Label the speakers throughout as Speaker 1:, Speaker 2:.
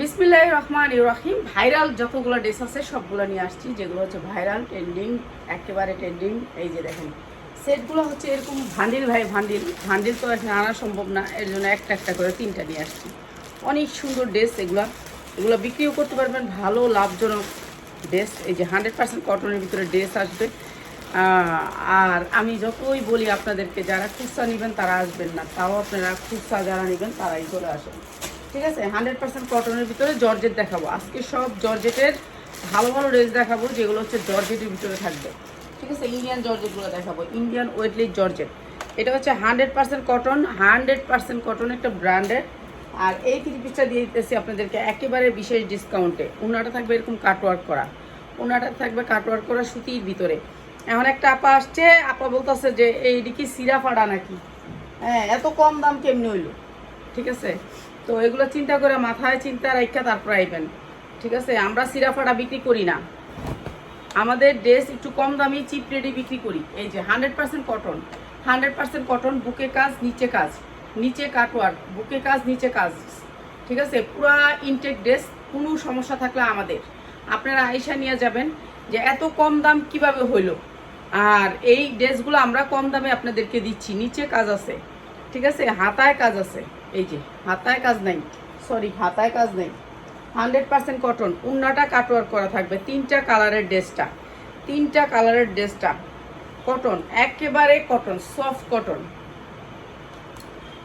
Speaker 1: বিসমিল্লাহ রহমান রহিম। ভাইরাল যতগুলো ড্রেস আছে, সবগুলো নিয়ে আসছি, যেগুলো হচ্ছে ভাইরাল ট্রেন্ডিং একেবারে ট্রেন্ডিং এই যে দেখেন। সেটগুলো হচ্ছে এরকম ভান্ডিল ভাই, ভান্ডিল। ভান্ডিল তো এখানে আনা সম্ভব না, এর জন্য একটা একটা করে তিনটা নিয়ে আসছি। অনেক সুন্দর ড্রেস এগুলো। এগুলো বিক্রিও করতে পারবেন, ভালো, লাভজনক ড্রেস এই যে হান্ড্রেড পার্সেন্ট কটনের ভিতরে ড্রেস আসবে। আর আমি যতই বলি আপনাদেরকে, যারা খুচরা নেবেন তারা আসবেন না। তাও আপনারা খুচরা যারা নেবেন, তারাই চলে আসেন। ঠিক আছে? হান্ড্রেড পার্সেন্ট কটনের ভিতরে জর্জেট দেখাবো। আজকে সব জর্জেটের ভালো ভালো ড্রেস দেখাবো যেগুলো হচ্ছে জর্জেটের ভিতরে থাকবে। ঠিক আছে? ইন্ডিয়ান জর্জেটগুলো দেখাবো। ইন্ডিয়ান ওয়েটলি জর্জেট। এটা হচ্ছে hundred percent cotton hundred percent cotton একটা ব্র্যান্ডের আর এই থ্রি পিসটা দিয়ে দিতেছি আপনাদেরকে একেবারে বিশেষ ডিসকাউন্টে ওনাটা থাকবে এরকম কাটওয়ার্ক করা। উনাটা থাকবে কাটওয়ার্ক করা সুতির ভিতরে। এখন একটা আপা আসছে আপা বলতেছে যে এইটি কি সিরাফাড়া নাকি? হ্যাঁ এত কম দাম কেমনি হইল? ঠিক আছে? তো এগুলো চিন্তা করে মাথায় চিন্তা রাখা তারপর আইবেন। ঠিক আছে? আমরা সিরাফাড়া বিক্রি করি না। আমাদের ড্রেস একটু কম দামি, চিপ রেডি বিক্রি করি। এই যে, hundred percent cotton. Hundred percent cotton, বুকে কাজ, নিচে কাজ। নিচে কাটওয়ার্ক, বুকে কাজ, নিচে কাজ। ঠিক আছে? পুরা ইনটেক ড্রেস কোনো সমস্যা থাকলে আমাদের। আপনারা আইসা নিয়ে যাবেন যে এত কম দাম কীভাবে হইল? আর এই ড্রেসগুলো আমরা কম দামে আপনাদেরকে দিচ্ছি। নিচে কাজ আছে। ঠিক আছে? হাতায় কাজ আছে। এই যে, হাতায় কাজ নাই। সরি হাতায় কাজ নেই। হান্ড্রেড পার্সেন্ট কটন উন্নাটা কাটওয়ার করা থাকবে। তিনটা কালারের ড্রেসটা তিনটা কালারের ড্রেসটা কটন একেবারে কটন সফট কটন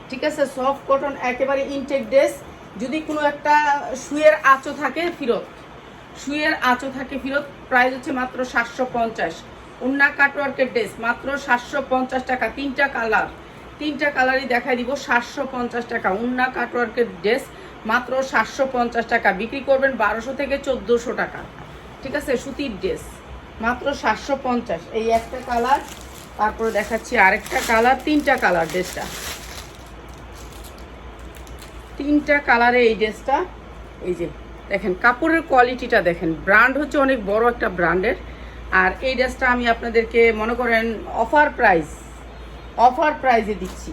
Speaker 1: ঠিক আছে? সফট কটন একেবারে ইনটেক ড্রেস যদি কোনো একটা শুয়ের আঁচো থাকে, ফিরত। শুয়ের আঁচো থাকে, ফিরত। প্রাইস হচ্ছে মাত্র সাতশো পঞ্চাশ। উন্না কাটওয়ার্কের ড্রেস মাত্র সাতশো পঞ্চাশ টাকা। তিনটা কালার তিনটা কালারই দেখাই দিব, সাতশো পঞ্চাশ টাকা। উন্না কাটওয়ার্কের ড্রেস মাত্র সাতশো পঞ্চাশ টাকা। বিক্রি করবেন বারোশো থেকে চোদ্দোশো টাকা। ঠিক আছে? সুতির ড্রেস মাত্র সাতশো পঞ্চাশ। এই একটা কালার, তারপরে দেখাচ্ছি আরেকটা কালার, তিনটা কালার ড্রেসটা তিনটা কালারে এই ড্রেসটা এই যে, দেখেন, কাপড়ের কোয়ালিটিটা দেখেন। ব্র্যান্ড হচ্ছে অনেক বড় একটা ব্র্যান্ডের আর এই ড্রেসটা আমি আপনাদেরকে মনে করেন অফার প্রাইস অফার প্রাইজে দিচ্ছি।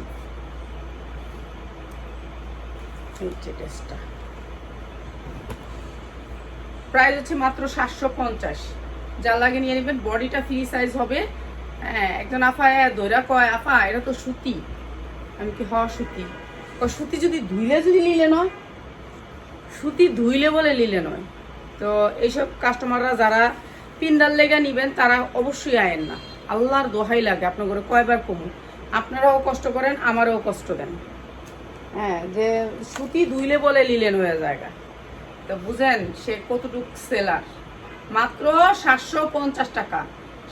Speaker 1: প্রাইস হচ্ছে মাত্র সাতশো পঞ্চাশ। যা লাগে নিয়ে নেবেন। বডিটা ফ্রি সাইজ হবে। হ্যাঁ একজন আফা দৈরা কয়, আফা, এটা তো সুতি। আমি কি হওয়া সুতি। সুতি যদি ধুইলে যদি নিলে নয়? সুতি ধুইলে বলে নিলে নয়। তো এইসব কাস্টমাররা যারা পিন্দার লেগা নিবেন, তারা অবশ্যই আয়েন না। আল্লাহর দোহাই লাগে। আপনার ঘরে কয়বার কমু আপনারাও কষ্ট করেন, আমারও কষ্ট দেন। হ্যাঁ যে সুতি ধুইলে বলে লিলেন হয়ে জায়গা তো বুঝেন, সে কতটুক সেলার। মাত্র সাতশো পঞ্চাশ টাকা,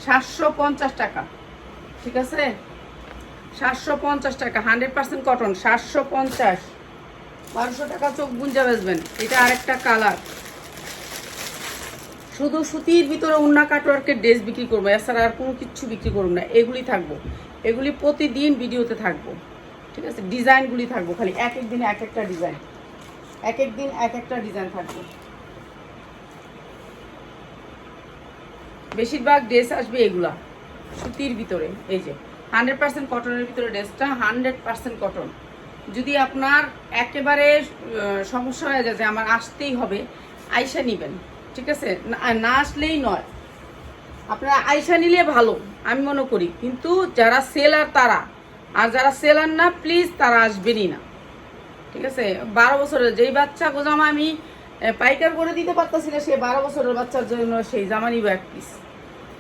Speaker 1: সাতশো পঞ্চাশ টাকা। ঠিক আছে? সাতশো পঞ্চাশ টাকা, হান্ড্রেড পার্সেন্ট কটন, সাতশো পঞ্চাশ। বারোশো টাকা চোখ গুঞ্জা বেচবেন, এটা আরেকটা কালার। শুধু সুতির ভিতরে উন্না কাটওয়ার্কের ড্রেস বিক্রি করব, এছাড়া আর কোনো কিচ্ছু বিক্রি করব না। এগুলি থাকব। এগুলি প্রতিদিন ভিডিওতে থাকব। ঠিক আছে? ডিজাইনগুলি থাকব খালি। এক এক দিনে এক একটা ডিজাইন। এক এক দিন এক একটা ডিজাইন থাকবে। বেশিরভাগ ড্রেস আসবে এগুলা। সুতির ভিতরে। এই যে হান্ড্রেড পার্সেন্ট কটনের ভিতরে ড্রেসটা হান্ড্রেড পার্সেন্ট কটন যদি আপনার একেবারে সমস্যা হয়ে যায় যে আমার আসতেই হবে, আইসা নিবেন। ঠিক আছে? না আসলেই নয়। আপনারা আইসা নিলে ভালো, আমি মনে করি। কিন্তু যারা সেলার তারা, আর যারা সেলার না প্লিজ তারা আসবেনই না। ঠিক আছে? বারো বছরের যেই বাচ্চা জামা আমি পাইকার করে দিতে পারতেছি না, সে বারো বছরের বাচ্চার জন্য সেই জামা নিব এক পিস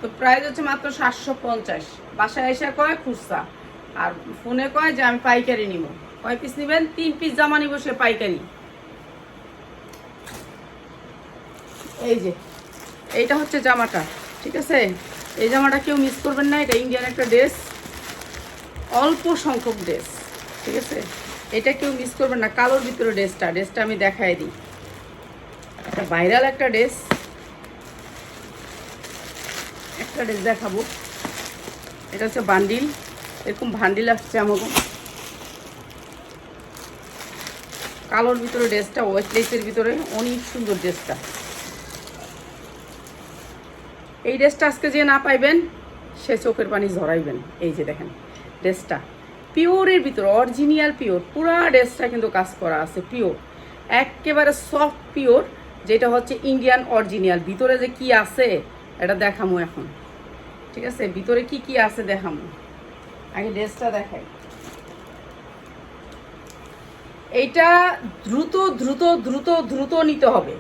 Speaker 1: তো প্রাইস হচ্ছে মাত্র সাতশো পঞ্চাশ। বাসায় এসে কয়, খুচরা। আর ফোনে কয় যে আমি পাইকারি নিব। কয় পিস নেবেন? তিন পিস জামা নিব সে পাইকারি। এই যে, এইটা হচ্ছে জামাটা, ঠিক আছে? এই জামাটা কেউ মিস করবেন না, এটা ইন্ডিয়ান একটা ড্রেস অল্প সংখ্যক ড্রেস ঠিক আছে? এটা কেউ মিস করবেন না, কালোর ভিতরে ড্রেসটা ড্রেসটা আমি দেখাই দিই। একটা ভাইরাল একটা ড্রেস একটা ড্রেস দেখাবো। এটা হচ্ছে বান্ডিল, এরকম বান্ডিল আসছে আমাকে কালোর ভিতরে ড্রেসটা ওয়েস্ট লেসের ভিতরে, অনেক সুন্দর ড্রেসটা এই ড্রেসটা আজকে যে না পাইবেন, সে চোখের পানি ঝরাইবেন। এই যে দেখেন, ড্রেসটা। পিওরের ভিতর অরিজিনাল পিওর পুরা ড্রেসটা কিন্তু কাজ করা আছে পিওর একেবারে সফট পিওর যেটা হচ্ছে ইন্ডিয়ান অরিজিনাল ভিতরে যে কি আছে, এটা দেখামো এখন। ঠিক আছে? ভিতরে কি কি আছে দেখামো। আগে ড্রেসটা দেখাই। এইটা দ্রুত দ্রুত দ্রুত দ্রুত নিতে হবে।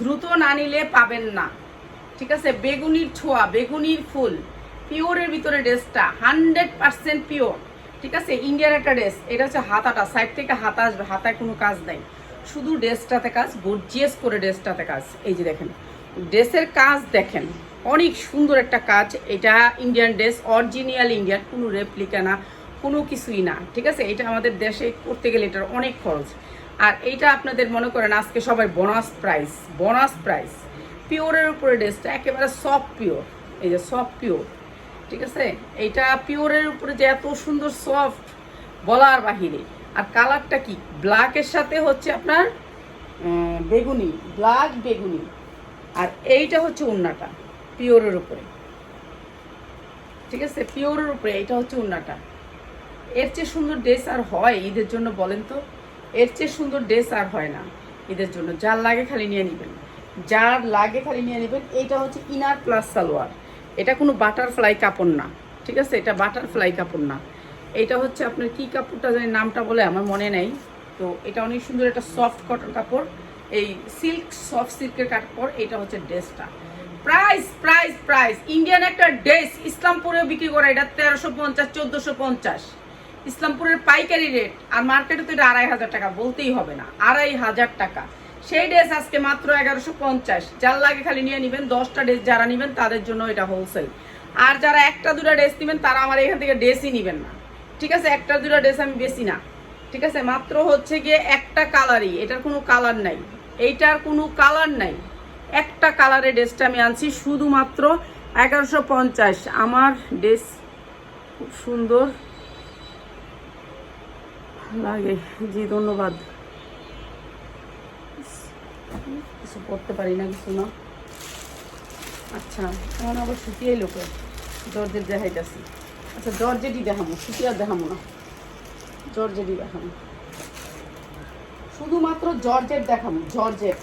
Speaker 1: দ্রুত না নিলে পাবেন না। ঠিক আছে? বেগুনির ছোঁয়া, বেগুনির ফুল পিওরের ভিতরে ড্রেসটা, হান্ড্রেড পার্সেন্ট পিওর। ঠিক আছে? ইন্ডিয়ার একটা ড্রেস, এটা হচ্ছে হাতাটা, সাইড থেকে হাতা আসবে, হাতায় কোনো কাজ নাই। শুধু ড্রেসটাতে কাজ, গর্জিয়াস করে ড্রেসটাতে কাজ। এই যে দেখেন, ড্রেসের কাজ দেখেন, অনেক সুন্দর একটা কাজ। এটা ইন্ডিয়ান ড্রেস, অরিজিনাল ইন্ডিয়ান, কোনো রেপ্লিকা না, কোনো কিছুই না। ঠিক আছে? এটা আমাদের দেশে করতে গেলে এটার অনেক খরচ। আর এইটা আপনাদের মনে করেন, আজকে সবাই বোনাস প্রাইস বোনাস প্রাইস পিওরের উপরে ড্রেসটা, একেবারে সফট পিওর এই যে সফট পিওর ঠিক আছে? এইটা পিওরের উপরে যে এত সুন্দর সফট বলার বাহিরে। আর কালারটা কি? ব্ল্যাকের সাথে হচ্ছে আপনার বেগুনি ব্ল্যাক বেগুনি। আর এইটা হচ্ছে উন্নাটা, পিওরের উপরে। ঠিক আছে? পিওরের উপরে এইটা হচ্ছে উন্নাটা। এর চেয়ে সুন্দর ড্রেস আর হয় ঈদের জন্য বলেন তো? এর চেয়ে সুন্দর ড্রেস আর হয় না ঈদের জন্য। যার লাগে খালি নিয়ে নেবেন। যার লাগে খালি নিয়ে নেবেন, এইটা হচ্ছে ইনার প্লাস সালোয়ার। এটা কোনো বাটারফ্লাই কাপড় না, ঠিক আছে? এটা বাটারফ্লাই কাপড় না। এটা হচ্ছে আপনার কি কাপড়টা জানি নামটা বলে আমার মনে নেই। তো এটা অনেক সুন্দর একটা সফট কটন কাপড়। এই সিল্ক সফট সিল্কের কাপড় এটা হচ্ছে ড্রেসটা। প্রাইস প্রাইস প্রাইস ইন্ডিয়ান একটা ড্রেস ইসলামপুরেও বিক্রি করে। এটা তেরোশো পঞ্চাশ, চোদ্দোশো পঞ্চাশ। ইসলামপুরের পাইকারি রেট আর মার্কেটে তো এটা আড়াই হাজার টাকা, বলতেই হবে না। আড়াই হাজার টাকা। সেই ড্রেস আজকে মাত্র এগারোশো পঞ্চাশ। যার লাগে খালি নিয়ে নেবেন, দশটা ড্রেস যারা নেবেন তাদের জন্য এটা হোলসেল আর যারা একটা দুটা ড্রেস নেবেন, তারা আমার এখান থেকে ড্রেসই নেবেন না। ঠিক আছে? একটা দুটা ড্রেস আমি বেশি না। ঠিক আছে? মাত্র হচ্ছে গিয়ে একটা কালারই। এটার কোনো কালার নাই। এইটার কোনো কালার নাই। একটা কালারের ড্রেসটা আমি আনছি শুধুমাত্র এগারোশো পঞ্চাশ। আমার ড্রেস খুব সুন্দর লাগে। জি, ধন্যবাদ। কিছু করতে পারি না কিছু না। আচ্ছা এখন আবার শুকিয়ে লোকে জর্জেট দেখাইতেছি। আচ্ছা জর্জেটই দেখাবো দেখাবো না। জর্জেটই দেখাবো শুধুমাত্র জর্জেট দেখাবো জর্জেট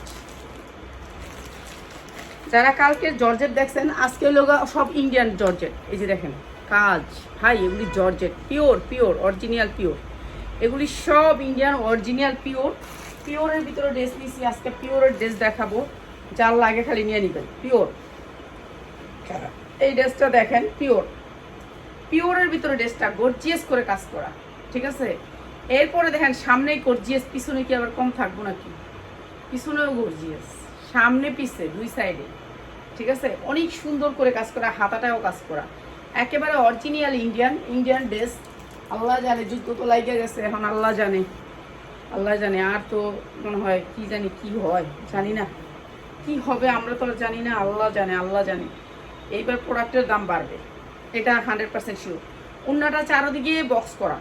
Speaker 1: যারা কালকে জর্জেট দেখছেন, আজকে লোক সব ইন্ডিয়ান জর্জেট এই যে দেখেন, কাজ। ভাই, এগুলি georgette pure pure original pure এগুলি সব ইন্ডিয়ান অরিজিনাল পিওর পিওরের ভিতরে ড্রেস নিয়েছি আজকে পিওরের ড্রেস দেখাবো। যার লাগে খালি নিয়ে নেবেন, পিওর। এই ড্রেসটা দেখেন, পিওর। পিওরের ভিতরে ড্রেসটা গর্জিয়াস করে কাজ করা, ঠিক আছে? এরপরে দেখেন, সামনেই গর্জিয়াস পিছনে কি আবার কম থাকব নাকি? পিছনেও গর্জিয়াস সামনে পিছে, দুই সাইডে ঠিক আছে? অনেক সুন্দর করে কাজ করা, হাতাটাও কাজ করা। একেবারে অরিজিনাল ইন্ডিয়ান ইন্ডিয়ান ড্রেস আল্লাহ জানে, যুদ্ধ তো লাগিয়ে গেছে, এখন আল্লাহ জানে। আল্লাহ জানে, আর তো মনে হয় কি জানি কি হয়, জানি না। কি হবে আমরা তো আর জানি না, আল্লাহ জানে আল্লাহ জানে। এইবার প্রোডাক্টের দাম বাড়বে, এটা হান্ড্রেড পার্সেন্ট শিওর উন্নাটা চারোদিকে বক্স করা,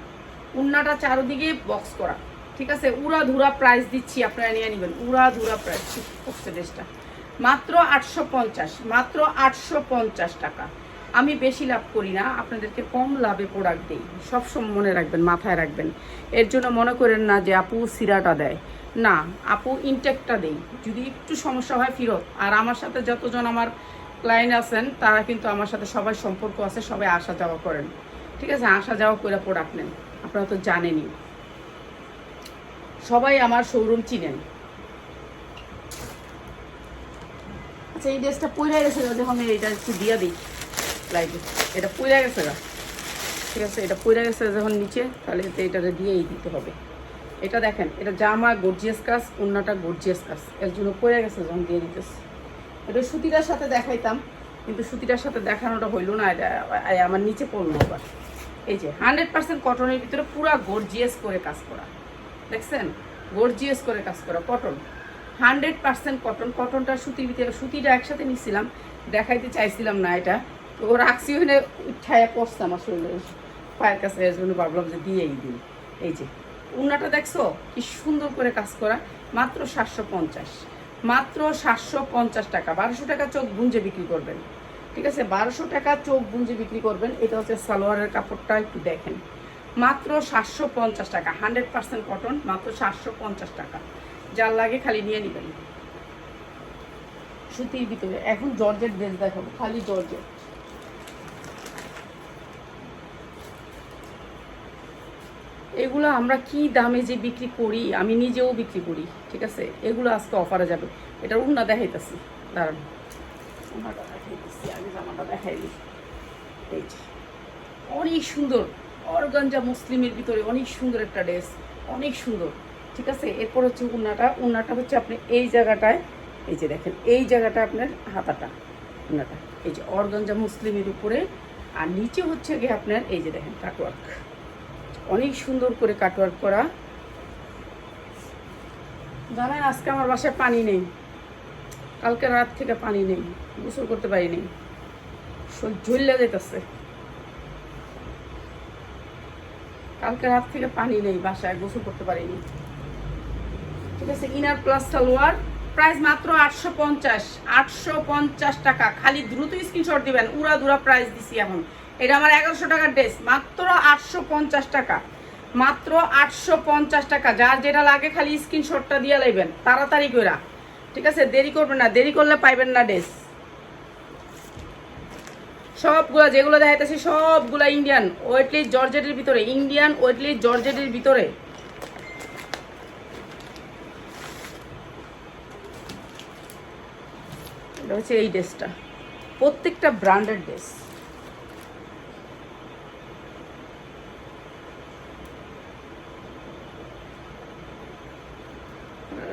Speaker 1: উন্নাটা চারোদিকে বক্স করা, ঠিক আছে? উড়া ধুরা প্রাইস দিচ্ছি, আপনারা নিয়ে নেবেন। উড়া ধুরা প্রাইস ড্রেসটা মাত্র আটশো পঞ্চাশ, মাত্র আটশো পঞ্চাশ টাকা। আমি বেশি লাভ করি না আপনাদেরকে কম লাভে প্রোডাক্ট দিই। সবসময় মনে রাখবেন মাথায় রাখবেন। এর জন্য মনে করেন না যে আপু সিরাটা দেয়। না আপু ইনটেকটা দেই। যদি একটু সমস্যা হয় ফিরত। আর আমার সাথে যতজন আমার ক্লায়েন্ট আছেন তারা কিন্তু আমার সাথে সবাই সম্পর্ক আছে সবাই আসা যাওয়া করেন। ঠিক আছে? আসা যাওয়া করে প্রোডাক্ট নেন। আপনারা তো জানেনই। সবাই আমার শোরুম চিনেন। আচ্ছা এই ড্রেসটা পইরা গেছে গা, যখন এটা একটু দিয়ে দিই লাইটে এটা পইরা গেছে গা। ঠিক আছে, এটা পইরা গেছে যখন নিচে, তাহলে এটা দিয়েই দিতে হবে। এটা দেখেন, এটা জামা গর্জিয়াস কাজ অন্যটা গর্জিয়াস কাজ। এর জন্য পইরা গেছে যখন দিয়ে দিতেছে এটা সুতিটার সাথে দেখাইতাম, কিন্তু সুতিটার সাথে দেখানোটা হইল না, এটা আমার নিচে পড়ল আবার। এই যে হান্ড্রেড পার্সেন্ট কটনের ভিতরে পুরা গর্জিয়াস করে কাজ করা। দেখছেন? গর্জিয়াস করে কাজ করা কটন হান্ড্রেড পার্সেন্ট কটন কটনটা সুতির ভিতরে, সুতিটা একসাথে নিছিলাম, দেখাইতে চাইছিলাম না এটা। ও রাখছি ওখানে উঠায় পড়ছে আমার শরীরে। পায়ের কাছে এর ভাবলাম যে দিয়েই দিই। এই যে উন্নাটা দেখছ? কি সুন্দর করে কাজ করা। মাত্র সাতশো পঞ্চাশ। মাত্র সাতশো পঞ্চাশ টাকা। বারোশো টাকা চোখ গুঞ্জে বিক্রি করবেন। ঠিক আছে? বারোশো টাকা চোখ গুঞ্জে বিক্রি করবেন। এটা হচ্ছে সালোয়ারের কাপড়টা, একটু দেখেন। মাত্র সাতশো পঞ্চাশ টাকা। হান্ড্রেড পার্সেন্ট কটন, মাত্র সাতশো পঞ্চাশ টাকা। যার লাগে খালি নিয়ে নেবেন। সুতির ভিতরে। এখন জর্জেট ড্রেস দেখাবো। খালি জর্জেট। এগুলো আমরা কি দামে যে বিক্রি করি, আমি নিজেও বিক্রি করি, ঠিক আছে? এগুলো আজকে অফারে যাবে। এটা উন্না দেখাইতেছি। দাঁড়ান। আগে জামাটা দেখাই এই যে। অনেক সুন্দর। অর্গানজা মুসলিমের ভিতরে অনেক সুন্দর একটা ড্রেস। অনেক সুন্দর, ঠিক আছে? এরপর হচ্ছে উন্নাটা। উন্নাটা হচ্ছে আপনি এই জায়গাটায়, এই যে দেখেন, এই জায়গাটা আপনার হাতাটা, উন্নাটা। এই যে অর্গানজা মুসলিমের উপরে। আর নিচে হচ্ছে গিয়ে আপনার, এই যে দেখেন কাটওয়ার্ক অনেক সুন্দর করে কাটওয়ার্ক করা। জানেন, আজকে আমার বাসায় পানি নেই। কালকে রাত থেকে পানি নেই, গোসল করতে পারিনি। ঝুললে যেতেছে কালকে রাত থেকে পানি নেই, বাসায় গোসল করতে পারিনি। ঠিক আছে ইনার প্লাস সালোয়ার প্রাইস মাত্র আটশো পঞ্চাশ, আটশো টাকা। খালি দ্রুত স্ক্রিনশট দিবেন উড়া দুরা প্রাইস দিছি এখন। এটা আমার এগারোশো টাকার ড্রেস। মাত্র আটশো পঞ্চাশ টাকা। মাত্র আটশো পঞ্চাশ টাকা। যার যেটা লাগে খালি স্ক্রিনশটটা দিয়ে লাইবেন, তাড়াতাড়ি করে ঠিক আছে? দেরি করবেন না। দেরি করলে পাইবেন না ড্রেস। সবগুলা যেগুলো দেখাইতেছি, সবগুলা ইন্ডিয়ান ওয়েটলি জর্জেটের ভিতরে। ইন্ডিয়ান ওয়েটলি জর্জেটের ভিতরে। এটা হচ্ছে এই ড্রেসটা। প্রত্যেকটা ব্র্যান্ডেড ড্রেস।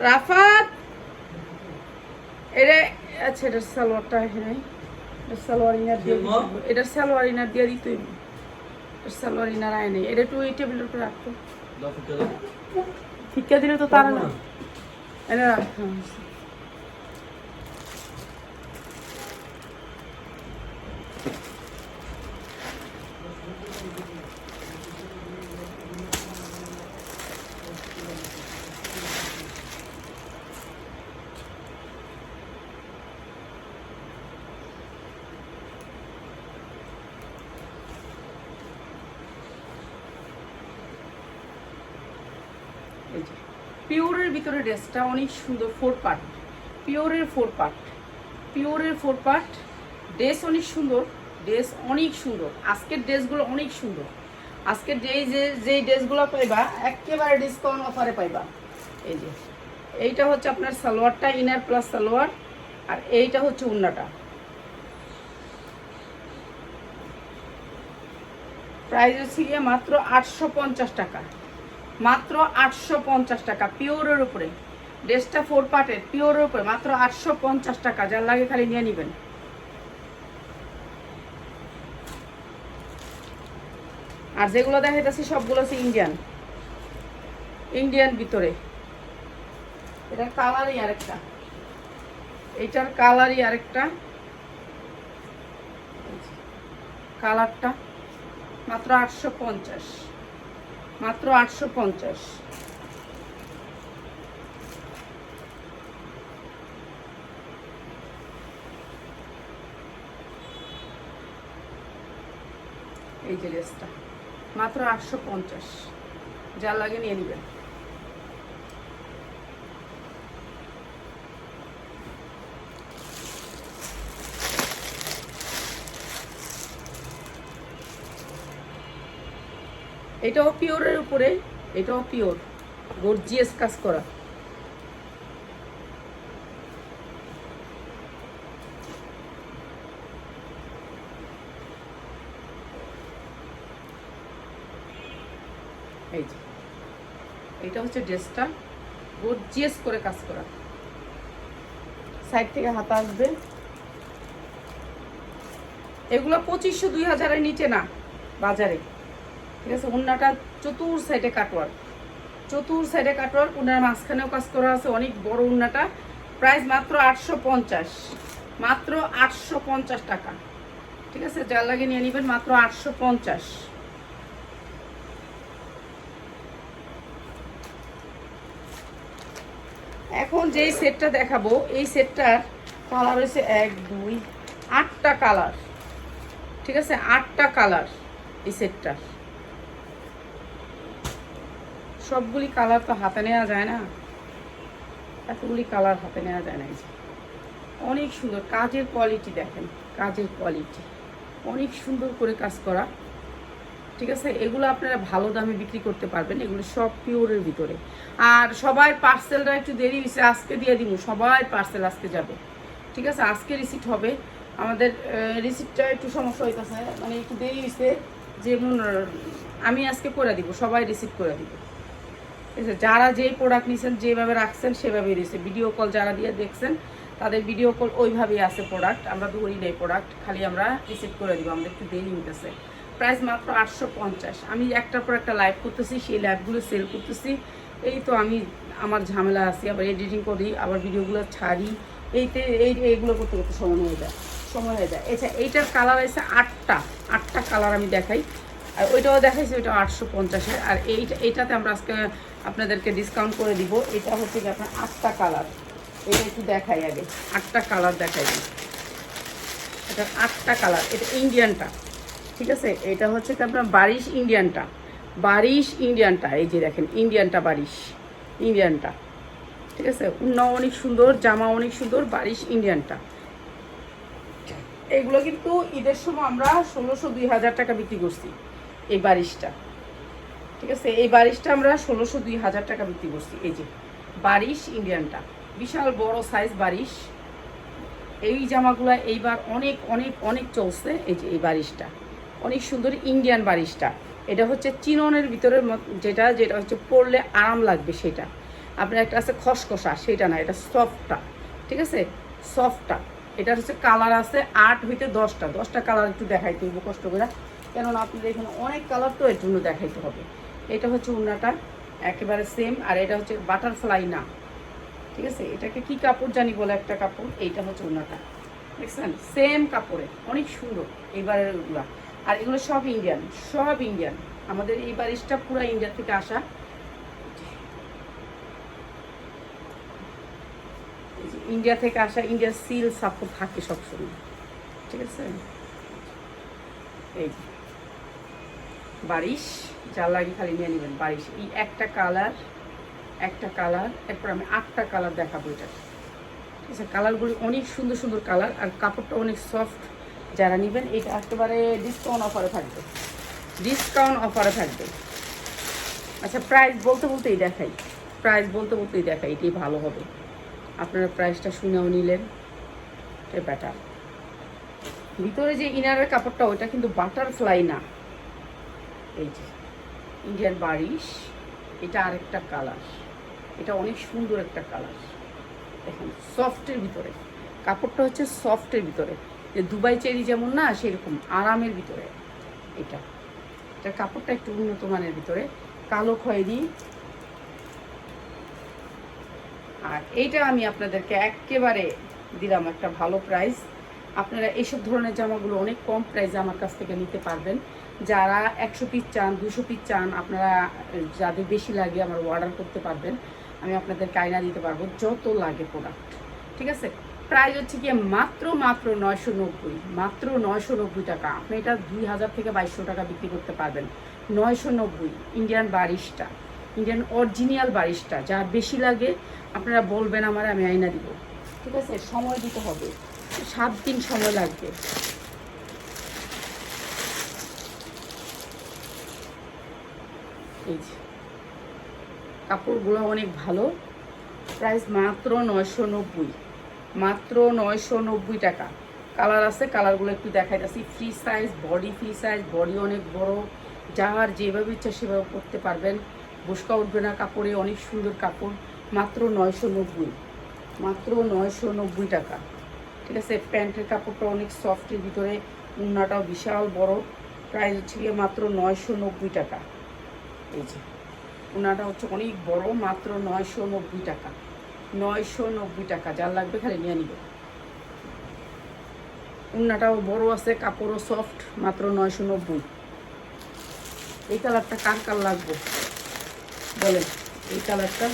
Speaker 1: রাফাত! এটা আচ্ছা এটার সালোয়ারটা এখানে এটার সালোয়ার ইনার দিয়ে। এটার সালোয়ার ইনার দিয়ে দিতে হইব। এটার সালোয়ার ইনার আয় নেই। এটা একটু এই টেবিলের উপরে রাখো। ফিক্কা দিলে তো তারা না। এটা রাখো এই যে পিওরের ভিতরে ড্রেসটা অনেক সুন্দর ফোর পার্ট পিওরের ফোর পার্ট পিওরের ফোর পার্ট ড্রেস অনেক সুন্দর ড্রেস অনেক সুন্দর, আজকের ড্রেসগুলো অনেক সুন্দর। আজকের যেই যে যেই ড্রেসগুলো পাইবা, একেবারে ডিসকাউন্ট অফারে পাইবা। এই যে, এইটা হচ্ছে আপনার সালোয়ারটা ইনার প্লাস সালোয়ার, আর এইটা হচ্ছে উন্নাটা প্রাইস হচ্ছে গিয়ে মাত্র আটশো পঞ্চাশ টাকা। মাত্র আটশো পঞ্চাশ টাকা পিওরের উপরে। ড্রেসটা ফোর পার্টের পিওরের উপরে মাত্র আটশো পঞ্চাশ টাকা। যার লাগে খালি নিয়ে নেবেন। আর যেগুলো দেখাইতেছি সবগুলো হচ্ছে ইন্ডিয়ান ইন্ডিয়ান ভিতরে। এটার কালারই আরেকটা। এইটার কালারই আরেকটা। কালারটা মাত্র আটশো পঞ্চাশ। মাত্র আটশো পঞ্চাশ। এই ড্রেসটা মাত্র আটশো পঞ্চাশ। যা লাগে নিয়ে নেবেন। এটাও পিওরের উপরে, এটাও পিওর। গর্জিয়াস কাজ করা। এইটা হচ্ছে ড্রেসটা। গর্জিয়াস করে কাজ করা। সাইড থেকে হাতা আসবে। এগুলো পঁচিশশো, দুই হাজারের নিচে না, বাজারে। ঠিক আছে? উন্নাটা চতুর সাইডে কাটওয়ার চতুর সাইডে কাটওয়ার উন্নার মাঝখানেও কাজ করা আছে অনেক বড় উন্নাটা। প্রাইস মাত্র আটশো পঞ্চাশ। মাত্র আটশো পঞ্চাশ টাকা। ঠিক আছে? যার লাগে নিয়ে নেবেন মাত্র আটশো পঞ্চাশ। এখন যেই সেটটা দেখাবো, এই সেটটার কালার হয়েছে এক, দুই, আটটা কালার ঠিক আছে? আটটা কালার এই সেটটার সবগুলি কালার তো হাতে নেওয়া যায় না। এতগুলি কালার হাতে নেওয়া যায় না। অনেক সুন্দর, কাজের কোয়ালিটি দেখেন, কাজের কোয়ালিটি অনেক সুন্দর করে কাজ করা। ঠিক আছে? এগুলো আপনারা ভালো দামে বিক্রি করতে পারবেন, এগুলো সব পিওরের ভিতরে। আর সবাই পার্সেলটা একটু দেরি হয়েছে আজকে দিয়ে দিব সবাই পার্সেল আজকে যাবে। ঠিক আছে? আজকে রিসিট হবে। আমাদের রিসিটটা একটু সমস্যা হইতেছে মানে একটু দেরি হয়েছে যেমন, আমি আজকে করে দিব, সবাই রিসিভ করে দিব। যারা যেই প্রোডাক্ট নিছেন, যেভাবে রাখছেন, সেভাবেই রয়েছে। ভিডিও কল যারা দিয়ে দেখছেন, তাদের ভিডিও কল ওইভাবেই আছে প্রোডাক্ট আমরা ধরি নেই প্রোডাক্ট খালি আমরা রিসিভ করে দিব, আমাদের একটু দেরি হইতেছে। প্রাইস মাত্র আটশো পঞ্চাশ। আমি একটার পর একটা লাইভ করতেছি, সেই লাইভগুলো সেল করতেছি। এই তো আমি, আমার ঝামেলা আছে, আবার এডিটিং করি, আবার ভিডিওগুলো ছাড়ি। এইতে এই, এইগুলো করতে করতে সময় হয়ে যায়, সময় হয়ে যায়। এছাড়া এইটার কালার আছে আটটা। আটটা কালার আমি দেখাই। আর ওইটাও দেখাইছি, ওইটা আটশো পঞ্চাশের। আর এইটা এইটাতে আমরা আজকে আপনাদেরকে ডিসকাউন্ট করে দিব। এটা হচ্ছে কি আপনার আটটা কালার এটা একটু দেখাই আগে। আটটা কালার দেখাই দিই। এটা আটটা কালার এটা ইন্ডিয়ানটা ঠিক আছে? এটা হচ্ছে কি আপনার বারিশ ইন্ডিয়ানটা বারিশ ইন্ডিয়ানটা এই যে দেখেন ইন্ডিয়ানটা বারিশ। ইন্ডিয়ানটা ঠিক আছে? উন্না অনেক সুন্দর জামা অনেক সুন্দর, বারিশ ইন্ডিয়ানটা এগুলো কিন্তু ঈদের সময় আমরা ষোলোশো দুই হাজার টাকা বিক্রি করছি। এই বারিশটা। ঠিক আছে? এই বারিশটা আমরা ষোলোশো দুই হাজার টাকা বিক্রি করছি। এই যে বারিশ ইন্ডিয়ানটা, বিশাল বড় সাইজ বারিশ। এই জামাগুলো এইবার অনেক অনেক অনেক চলছে এই যে এই বারিশটা। অনেক সুন্দর ইন্ডিয়ান বারিশটা। এটা হচ্ছে চিননের ভিতরের যেটা যেটা হচ্ছে পরলে আরাম লাগবে সেটা। আপনার একটা আছে খসখসা, সেটা না, এটা সফটটা ঠিক আছে? সফটটা এটা হচ্ছে কালার আছে আট হইতে দশটা। দশটা কালার একটু দেখাই হইব কষ্ট করে। কেননা আপনাদের এখানে অনেক কালার তো এর জন্য দেখাইতে হবে। এটা হচ্ছে উন্নাটা, একেবারে সেম আর এটা হচ্ছে বাটারফ্লাই না ঠিক আছে? এটাকে কি কাপড় জানি বলে একটা কাপড়? এইটা হচ্ছে ওনাটা দেখছেন? সেম কাপড়ে, অনেক সুন্দর এইবারের ওগুলা আর এগুলো সব ইন্ডিয়ান সব ইন্ডিয়ান আমাদের এই বারিশটা পুরো ইন্ডিয়া থেকে আসা। ইন্ডিয়া থেকে আসা ইন্ডিয়ার সিল সাপোর্ট থাকে সবসময়। ঠিক আছে? এই বারিশ, যার লাগে খালি নিয়ে নেবেন বারিশ। এই একটা কালার একটা কালার, এরপর আমি আটটা কালার দেখাবো এটা। ঠিক আছে, কালারগুলি অনেক সুন্দর সুন্দর কালার আর কাপড়টা অনেক সফট যারা নেবেন, এটা একেবারে ডিসকাউন্ট অফারে থাকবে। ডিসকাউন্ট অফারে থাকবে। আচ্ছা প্রাইস বলতে বলতেই দেখাই। প্রাইস বলতে বলতেই দেখাই, এটাই ভালো হবে। আপনারা প্রাইসটা শুনেও নিলেন এটা বেটার ভিতরে যে ইনারের কাপড়টা, ওটা কিন্তু বাটারফ্লাই না। এই যে, ইন্ডিয়ান বারিশ, এটা আরেকটা কালার এটা অনেক সুন্দর একটা কালার দেখেন সফটের ভিতরে। কাপড়টা হচ্ছে সফটের ভিতরে। যে দুবাই চেরি যেমন না, সেরকম আরামের ভিতরে। এটা। এটা কাপড়টা একটু উন্নত মানের ভিতরে। কালো খয়েরি। আর এইটা আমি আপনাদেরকে একেবারে দিলাম একটা ভালো প্রাইস আপনারা এইসব ধরনের জামাগুলো অনেক কম প্রাইসে আমার কাছ থেকে নিতে পারবেন। যারা একশো পিস চান, দুশো পিস চান, আপনারা যাদের বেশি লাগে আমার অর্ডার করতে পারবেন। আমি আপনাদেরকে আয়না দিতে পারব, যত লাগে প্রোডাক্ট ঠিক আছে? প্রাইস হচ্ছে গিয়ে মাত্র মাত্র নয়শো নব্বই, মাত্র নয়শো নব্বই টাকা। আপনি এটা দুই হাজার থেকে বাইশশো টাকা বিক্রি করতে পারবেন। নয়শো নব্বই ইন্ডিয়ান বারিশটা ইন্ডিয়ান অরিজিনাল বারিশটা যা বেশি লাগে, আপনারা বলবেন আমার, আমি আয়না দিব। ঠিক আছে? সময় দিতে হবে। সাত দিন সময় লাগবে। এই কাপড়গুলো অনেক ভালো। প্রাইস মাত্র নয়শো নব্বই। মাত্র নয়শো নব্বই টাকা। কালার আছে, কালারগুলো একটু দেখাই যাচ্ছি free size, body free size, body অনেক বড়। যার যেভাবে ইচ্ছা সেভাবে পরতে পারবেন। বসকা উঠবে না কাপড়ে, অনেক সুন্দর কাপড়। মাত্র নয়শো নব্বই। মাত্র নয়শো নব্বই টাকা। ঠিক আছে, প্যান্টের কাপড়টা অনেক সফটের ভিতরে। উন্নাটাও বিশাল বড়। প্রাইস হচ্ছে মাত্র নয়শো নব্বই টাকা। যে উনাটা হচ্ছে অনেক বড়, মাত্র নয়শো নব্বই টাকা। নয়শো নব্বই টাকা, যার লাগবে খালি নিয়ে নিবে। উন্নাটাও বড় আছে, কাপড়ও সফট মাত্র নয়শো নব্বই। এই কালারটা কার কার লাগবে? বলেন, এই কালারটা?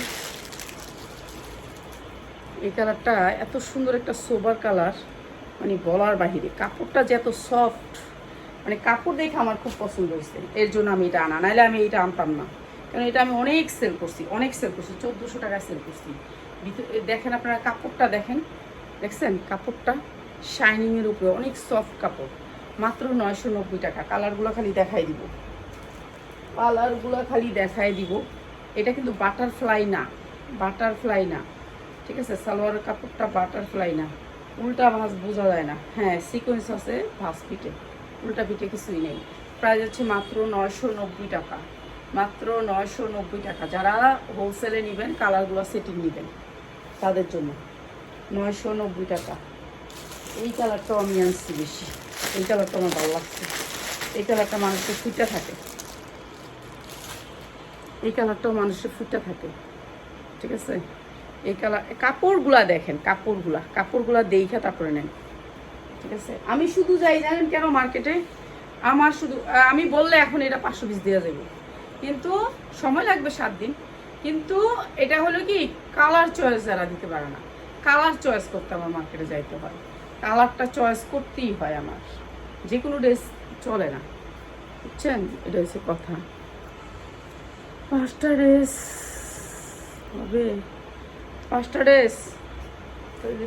Speaker 1: এই কালারটা এত সুন্দর একটা সোবার কালার মানে বলার বাহিরে। কাপড়টা যে এত সফট মানে কাপড় দেখে আমার খুব পছন্দ হয়েছে। এর জন্য আমি এটা আনা। নাহলে আমি এটা আনতাম না। কারণ এটা আমি অনেক সেল করছি, অনেক সেল করছি, চোদ্দোশো টাকায় সেল করছি। ভিতরে দেখেন আপনারা কাপড়টা দেখেন। দেখছেন? কাপড়টা শাইনিংয়ের উপরে, অনেক সফট কাপড়। মাত্র নয়শো নব্বই টাকা। কালারগুলো খালি দেখাই দিব। কালারগুলো খালি দেখাই দিব। এটা কিন্তু বাটারফ্লাই না। বাটারফ্লাই না। ঠিক আছে? সালোয়ারের কাপড়টা বাটারফ্লাই না। উল্টা ভাঁজ বোঝা যায় না। হ্যাঁ সিকোয়েন্স আছে ভাঁজ পিঠে উল্টা পিঠে কিছুই নেই। প্রাইস হচ্ছে মাত্র নয়শো নব্বই টাকা। মাত্র নয়শো নব্বই টাকা। যারা হোলসেলে নেবেন কালারগুলো সেটিং নেবেন, তাদের জন্য নয়শো নব্বই টাকা। এই কালারটাও আমি আনছি বেশি। এই কালারটা আমার ভালো লাগছে। এই কালারটা মানুষের ফুটে থাকে। এই কালারটাও মানুষের ফুটে থাকে। ঠিক আছে? এই কালার কাপড়গুলা দেখেন, কাপড়গুলা। কাপড়গুলা দেখা তারপরে নেন। ঠিক আছে? আমি শুধু যাই, জানেন কেন মার্কেটে আমার শুধু আমি বললে এখন এটা পাঁচশো পিস দেওয়া যাবে। কিন্তু সময় লাগবে সাত দিন। কিন্তু এটা হলো কি কালার চয়েস যারা দিতে পারে না। কালার চয়েস করতে আমার মার্কেটে যাইতে হয়। কালারটা চয়েস করতেই হয় আমার। যে কোনো ড্রেস চলে না। বুঝছেন? এটা হচ্ছে কথা। পাঁচটা ড্রেস হবে। পাঁচটা ড্রেস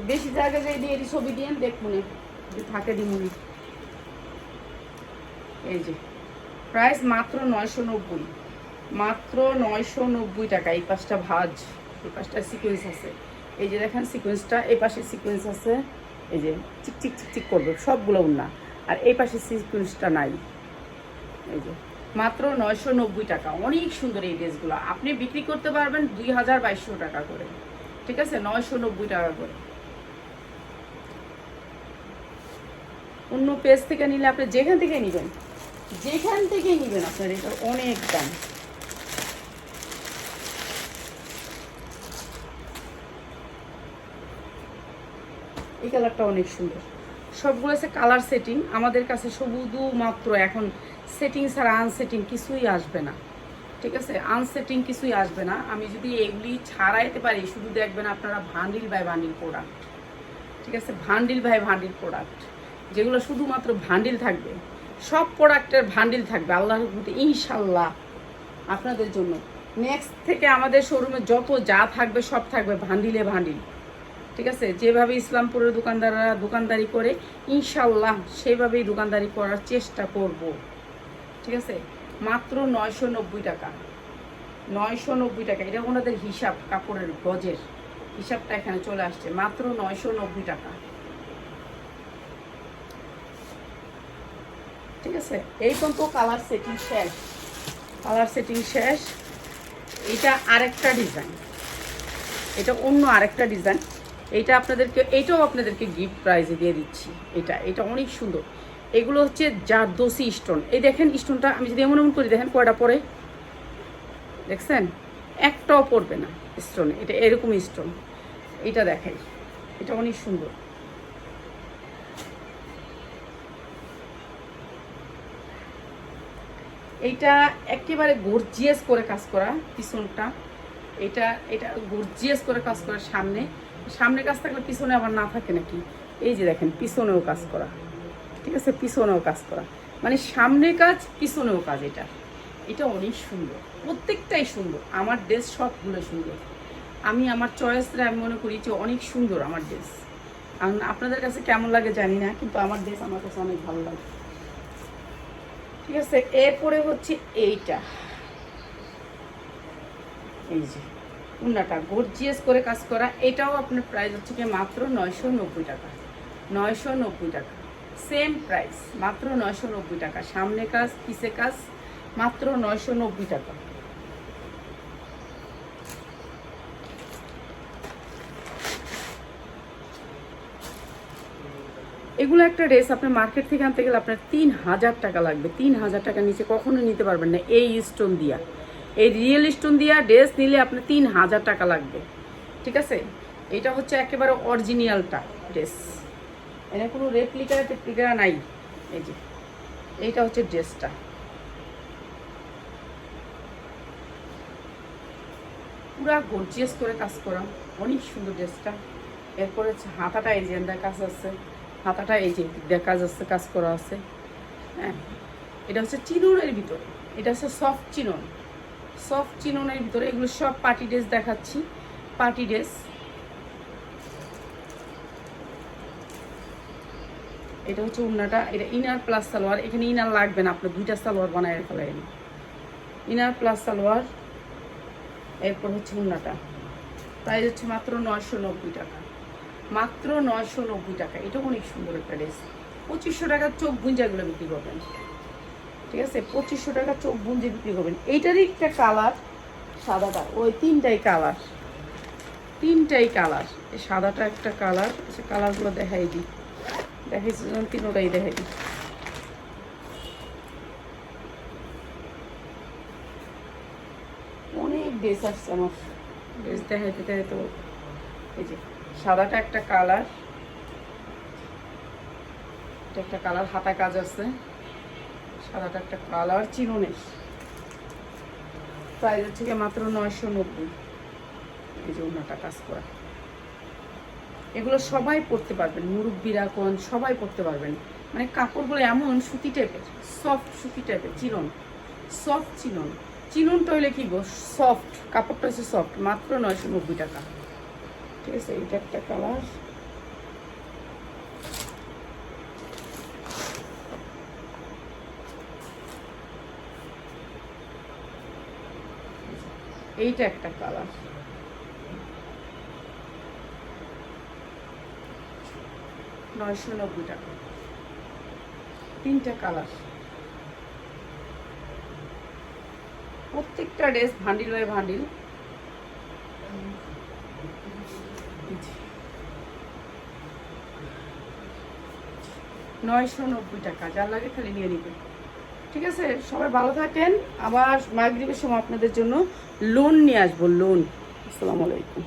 Speaker 1: বেশি জায়গা যাই দিয়ে ছবি দিয়ে দেখুন যদি থাকে দিমুনি এই যে প্রাইস মাত্র নয়শো নব্বই। মাত্র নয়শো নব্বই টাকা, এই পাশটা ভাজ, এই পাশটা সিকোয়েন্স আছে। এই যে দেখেন সিকোয়েন্সটা এই পাশে সিকোয়েন্স আছে, এই যে চিক চিক চিক চিক করবে, সবগুলো না আর এই পাশে সিকোয়েন্সটা নাই। এই যে, মাত্র নয়শো নব্বই টাকা। অনেক সুন্দর এই ড্রেসগুলো। আপনি বিক্রি করতে পারবেন দুই হাজার বাইশশো টাকা করে। ঠিক আছে? নয়শো নব্বই টাকা করে। অন্য পেজ থেকে নিলে আপনি যেখান থেকে নেবেন। যেখান থেকেই নেবেন আপনার এটা অনেক দাম। এই কালারটা অনেক সুন্দর। সবগুলো আছে কালার সেটিং। আমাদের কাছে শুধুমাত্র এখন সেটিং ছাড়া আনসেটিং কিছুই আসবে না। ঠিক আছে? আনসেটিং কিছুই আসবে না। আমি যদি এগুলি ছাড়াইতে পারি, শুধু দেখবেন আপনারা ভান্ডিল বাই ভান্ডিল প্রোডাক্ট ঠিক আছে? ভান্ডিল বাই ভান্ডিল প্রোডাক্ট যেগুলো শুধুমাত্র ভান্ডিল থাকবে। সব প্রোডাক্টের ভান্ডিল থাকবে, আল্লাহর মধ্যে ইনশাল্লাহ আপনাদের জন্য। নেক্সট থেকে আমাদের শোরুমে যত যা থাকবে, সব থাকবে ভান্ডিলে ভান্ডিল। ঠিক আছে? যেভাবে ইসলামপুরের দোকানদাররা দোকানদারি করে ইনশাল্লাহ সেভাবেই দোকানদারি করার চেষ্টা করব। ঠিক আছে? মাত্র নয়শো নব্বই টাকা। নয়শো নব্বই টাকা। এটা ওনাদের হিসাব, কাপড়ের গজের হিসাবটা এখানে চলে আসছে। মাত্র নয়শো নব্বই টাকা। ঠিক আছে? এই পর্যন্ত কালার সেটিং শেষ। কালার সেটিং শেষ। এটা আরেকটা ডিজাইন এটা অন্য আরেকটা ডিজাইন এইটা আপনাদেরকে এইটাও আপনাদেরকে গিফট প্রাইজে দিয়ে দিচ্ছি। এটা এটা অনেক সুন্দর। এগুলো হচ্ছে জারদোসি স্টোন এই দেখেন স্টোনটা আমি যদি এমন এমন করি, দেখেন কয়টা পরে দেখছেন? একটাও পড়বে না স্টোন এটা এরকম স্টোন এটা দেখাই। এটা অনেক সুন্দর। এইটা একেবারে গর্জিয়াস করে কাজ করা পিছনটা। এটা এটা গর্জিয়াস করে কাজ করা সামনে। সামনে কাজ থাকলে পিছনে আবার না থাকে নাকি? এই যে দেখেন, পিছনেও কাজ করা। ঠিক আছে? পিছনেও কাজ করা। মানে সামনে কাজ, পিছনেও কাজ এটা। এটা অনেক সুন্দর। প্রত্যেকটাই সুন্দর। আমার ড্রেস সবগুলো সুন্দর। আমি আমার চয়েসটা আমি মনে করি যে অনেক সুন্দর আমার ড্রেস আপনাদের কাছে কেমন লাগে জানি না, কিন্তু আমার ড্রেস আমার কাছে অনেক ভালো লাগে। ঠিক আছে? এরপরে হচ্ছে এইটা। এই যে উন্নাটা গর্জিয়াস করে কাজ করা। এটাও আপনার প্রাইস হচ্ছে কি মাত্র নয়শো নব্বই টাকা। নয়শো নব্বই টাকা। সেম প্রাইস মাত্র নয়শো নব্বই টাকা। সামনে কাজ পিসে কাজ, মাত্র নয়শো নব্বই টাকা। এগুলো একটা ড্রেস আপনার মার্কেট থেকে আনতে গেলে আপনার তিন হাজার টাকা লাগবে। তিন হাজার টাকা নিচে কখনো নিতে পারবেন না। এই স্টোন দিয়া। এই রিয়েল স্টোন দিয়া ড্রেস নিলে আপনার তিন হাজার টাকা লাগবে। ঠিক আছে? এটা হচ্ছে একেবারে অরিজিনালটা ড্রেস এনে কোনো রেপ্লিকা টেপ্লিকা নাই। এই যে, এইটা হচ্ছে ড্রেসটা পুরা গর্জিয়াস করে কাজ করা। অনেক সুন্দর ড্রেসটা এরপরে হাতাটা যে কাজ আছে। হাতাটা এই যে দেখা যাচ্ছে, কাজ করা আছে। হ্যাঁ এটা হচ্ছে চিনুনের ভিতরে। এটা হচ্ছে সফট চিনন সফট চিননের ভিতরে এগুলো সব পার্টি ড্রেস দেখাচ্ছি। পার্টি ড্রেস এটা হচ্ছে উন্নাটা, এটা ইনার প্লাস সালোয়ার। এখানে ইনার লাগবে না, আপনার দুইটা সালোয়ার বানায় ফেলেন। ইনার প্লাস সালোয়ার, এরপর হচ্ছে উন্নাটা। প্রাইস হচ্ছে মাত্র নয়শো নব্বই টাকা। মাত্র নয়শো নব্বই টাকা। এটা অনেক সুন্দর একটা ড্রেস। পঁচিশশো টাকার চোখ গুঞ্জাগুলো বিক্রি করবেন। ঠিক আছে? পঁচিশশো টাকা চোখ গুঞ্জে বিক্রি করবেন। এইটারই একটা কালার, সাদাটা। ওই তিনটাই কালার। তিনটাই কালার। এই সাদাটা একটা কালার। সে কালারগুলো দেখাই দিই। দেখাইছি যখন তিনোটাই দেখাই দিই। অনেক ড্রেস আসছে আমার। ড্রেস দেখাইতে তো এই যে। সাদাটা একটা কালার। একটা কালার, হাতা কাজ আছে। সাদাটা একটা কালার, চিরনের। প্রাইস হচ্ছে মাত্র নয়শো নব্বই। এই যে অন্যটা কাজ করা। এগুলো সবাই পরতে পারবেন, মুরব্বীরা কোন, সবাই পরতে পারবেন। মানে কাপড়গুলো এমন সুতি টাইপের, সফট সুতি টাইপের, চিরন। সফট চিনন চিননটা হইলে কি গো? সফট, কাপড়টা হচ্ছে সফট, মাত্র নয়শো নব্বই টাকা। ঠিক এইটা একটা কালার এইটা একটা কালার নয়শো নব্বই টাকা। তিনটা কালার প্রত্যেকটা ড্রেস ভান্ডিল বাই ভান্ডিল। নয়শো নব্বই টাকা, যার লাগে খালি নিয়ে নিবেন। ঠিক আছে? সবাই ভালো থাকেন। আবার মাগরীবের সময় আপনাদের জন্য লোন নিয়ে আসব লোন আসসালামু আলাইকুম।